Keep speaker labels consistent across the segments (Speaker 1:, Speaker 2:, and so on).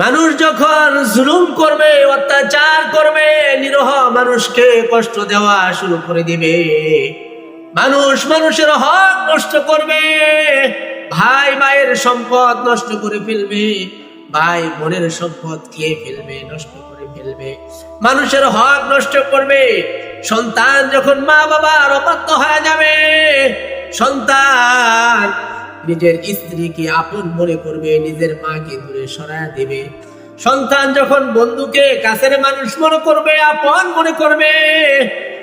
Speaker 1: মানুষ যখন জুলুম করবে, অত্যাচার করবে, নিরহ মানুষকে কষ্ট দেওয়া শুরু করে দিবে। মানুষ মানুষের হক নষ্ট করবে, ভাই মায়ের সম্পদ নষ্ট করে ফেলবে, ভাই বোনের সম্পদ খেয়ে ফেলবে, নষ্ট করে ফেলবে। মানুষের হক নষ্ট করবে, সন্তান যখন মা বাবার অবাধ্য হয়ে যাবে, সন্তান নিজের স্ত্রীকে আপন মনে করবে, নিজের মাকে দূরে সরায় দেবে। সন্তান যখন বন্ধুকে কাছের মানুষ মনে করবে, আপন মনে করবে,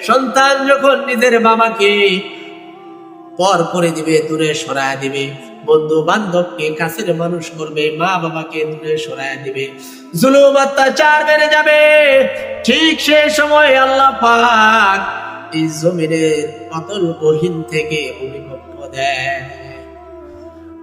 Speaker 1: সন্তান যখন নিজের বাবাকে পর করে দিবে, দূরে সরায় দিবে। বন্ধু বান্ধবকে কাছের মানুষ করবে মা বাবাকে দূরে সরায় দিবে। জুলুম, অত্যাচার বেড়ে যাবে। ঠিক সে সময় আল্লাহ পাক এই জমিনের অতল গহীন থেকে ভূমিকম্প দেয়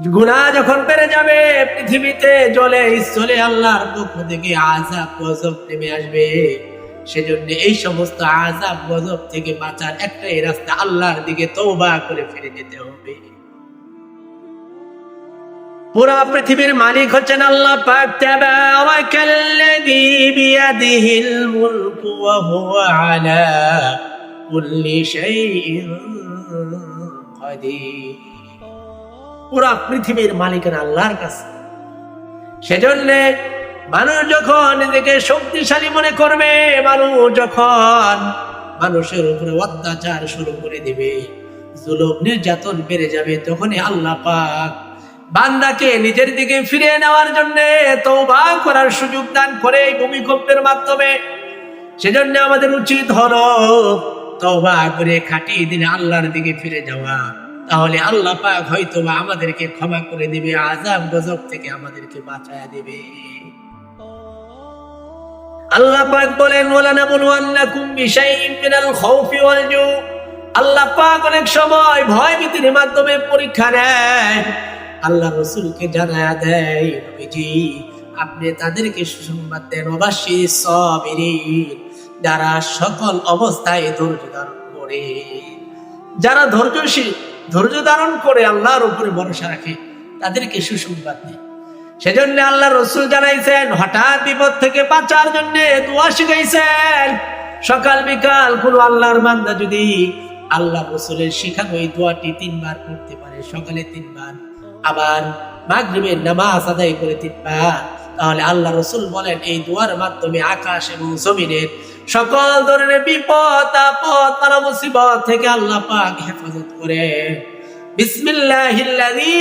Speaker 1: গুণা যখন বেড়ে যাবে, পৃথিবীতে জলে স্থলে আল্লাহর পক্ষ থেকে আজাব গজব নেমে আসবে। সেজন্য এই সমস্ত আজাব গজব থেকে বাঁচার একটাই রাস্তা, আল্লাহর দিকে তৌবা করে ফিরে যেতে হবে। পুরা পৃথিবীর মালিক হচ্ছেন আল্লাহ পাক, তাবারাকাল্লাযী বিয়াদিহিল মুলকু ওয়া হুয়া আলা কুল্লি শাইইন কাদির। পুরা পৃথিবীর মালিকের আল্লাহর কাছে। সেজন্য মানুষ যখন নিজেকে শক্তিশালী মনে করবে, মানুষ যখন মানুষের উপরে অত্যাচার শুরু করে দিবে, জুলুম, নির্যাতন বেড়ে যাবে, তখনই আল্লাহ পাক বান্দাকে নিজের দিকে ফিরিয়ে নেওয়ার জন্য তৌবা করার সুযোগ দান করে এই ভূমিকম্পের মাধ্যমে। সেজন্য আমাদের উচিত হলো তৌবা করে খাটিয়ে দিনে আল্লাহর দিকে ফিরে যাওয়া। তাহলে আল্লাহ পাক হয়তো আমাদেরকে ক্ষমা করে দিবে আজাব গজব থেকে আমাদেরকে বাঁচায় দিবে। আল্লাহ পাক বলেন ওয়ালানা বুলওয়ান্নাকুম বিশাইইন মিনাল খাউফি ওয়াল আল্লাহ পাক অনেক সময় ভয় ভীতির মাধ্যমে পরীক্ষা নেয়। আল্লাহ রসুলকে জানায়া দেয় আপনি তাদেরকে সুসংবাদ দেন, অবশ্যই সবিরিন যারা সকল অবস্থায় ধৈর্য ধারণ করে। যারা ধৈর্যশীল ধৈর্য ধারণ করে আল্লাহর উপরে ভরসা রাখে। তাদেরকে সুসংবাদ দেয়। সেজন্য আল্লাহ রসুল জানাইছেন, হঠাৎ বিপদ থেকে বাঁচার জন্য দোয়া শিখাইছেন। সকাল বিকাল কোন আল্লাহর বান্দা যদি আল্লাহ রসুলের শিখানো এই দোয়াটি তিনবার করতে পারে, সকালে তিনবার, আবার মাগরিবের নামাজ আদায় করে তিনবার, তাহলে আল্লাহ রসুল বলেন, এই দোয়ার মাধ্যমে আকাশ এবং জমিনের সকল ধরনের বিপদ, আপদ তারা মুসিবত থেকে আল্লাহ পাক হেফাজত করে। বিসমিল্লাহিল্লাযী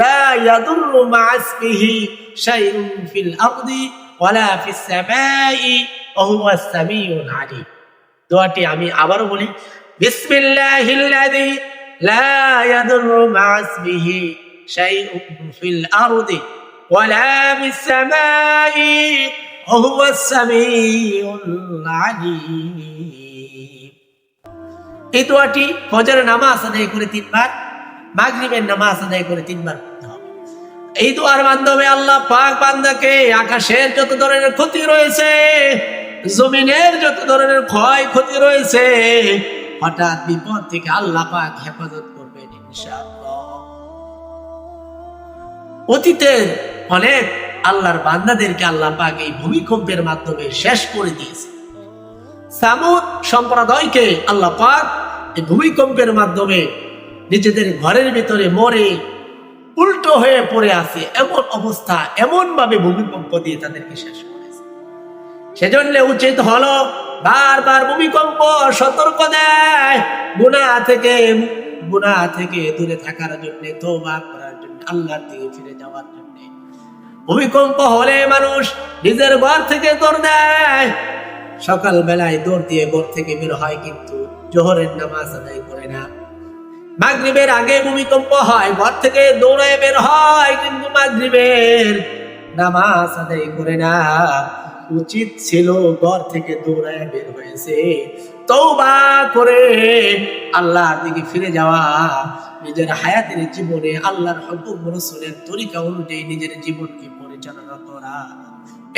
Speaker 1: লা ইয়াদুররু মা'আসমিহি শাইউন ফিল আরদি ওয়ালা ফিস সামাই ওয়া হুয়াস সামিউল দোয়াটি আমি আবারও বলি, বিসমিল্লাহিল্লাযী লা ইয়াদুররু মা'আসমিহি শাইউন ফিল আরদি ওয়ালা ফিস সামাই وهو السميع العليم এই দোয়াটি ফজরের নামাজ আদায় করে তিনবার মাগরিবের নামাজ আদায় করে তিনবার পড়তে হবে এই দোয়ার মাধ্যমে আল্লাহ পাক বান্দাকে আকাশের যত ধরনের ক্ষতি রয়েছে জমিনের যত ধরনের ক্ষয় ক্ষতি রয়েছে হঠাৎ বিপদ থেকে আল্লাহ পাক হেফাজত করবেন ইনশাআল্লাহ অতীতের অনেক আল্লাহর বান্দাদেরকে আল্লাহ পাক এই ভূমিকম্পের মাধ্যমে শেষ করে দিয়েছে। সামুদ সম্প্রদায়কে আল্লাহ পাক এই ভূমিকম্পের মাধ্যমে নিজেদের ঘরের ভিতরে মরে উল্টো হয়ে পড়ে আছে, এমন অবস্থা এমন ভাবে ভূমিকম্প দিয়ে তাদেরকে শেষ করেছে। সেজন্য উচিত হলো বারবার ভূমিকম্প সতর্ক দেয় গুণা থেকে গুণা থেকে দূরে থাকার জন্য তোবা করার জন্য, আল্লাহর দিকে ফিরে যাওয়ার জন্য। ভূমিকম্প হলে মানুষ নিজের ঘর থেকে দৌড় দেয়। সকাল বেলায় দৌড় দিয়ে ঘর থেকে বের হয় কিন্তু জোহরের নামাজ আদায় করে না। মাগরিবের আগে ভূমিকম্প হয়, ঘর থেকে দৌড়ে বের হয় কিন্তু মাগরিবের নামাজ আদায় করে না। উচিত ছিল ঘর থেকে দৌড়ায় বের হয়েছে। তৌবা করে আল্লাহর দিকে ফিরে যাওয়া। নিজের হায়াতের জীবনে আল্লাহর হুকুম রসুলের তরিকা অনুযায়ী নিজের জীবনকে পরিচালনা করা।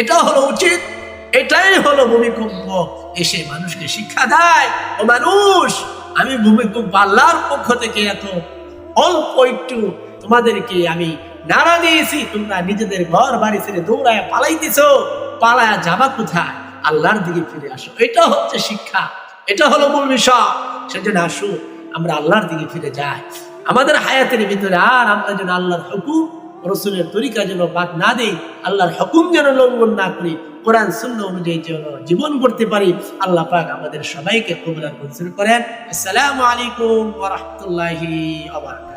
Speaker 1: এটা হলো উচিত, এটাই হলো ভূমিকম্প। এসে মানুষকে শিক্ষা দেয়, ও মানুষ, আমি ভূমিকম্প আল্লাহর পক্ষ থেকে এত অল্প একটু তোমাদেরকে আমি নাড়া দিয়েছি, তোমরা নিজেদের ঘর বাড়ি ছেড়ে দৌড়ায় পালাইতেছ, পালায়া যাবা কোথায়? আল্লাহর দিকে ফিরে আসো। এটা হচ্ছে শিক্ষা, এটা হলো মূল বিষয়। সেজন্য আসো আমরা আল্লাহর দিকে ফিরে যাই। আমাদের হায়াতের ভিতরে আর আমরা যেন আল্লাহর হুকুম, রসুলের তরিকা যেন বাদ না দেই, আল্লাহর হুকুম যেন লঙ্ঘন না করি, কোরআন শূন্য অনুযায়ী যেন জীবন করতে পারি, আল্লাহ পাক আমাদের সবাইকে কবুলার মঞ্জুর করেন। আসসালামু আলাইকুম ওয়া রাহমাতুল্লাহি ওয়া বারাকাতুহু।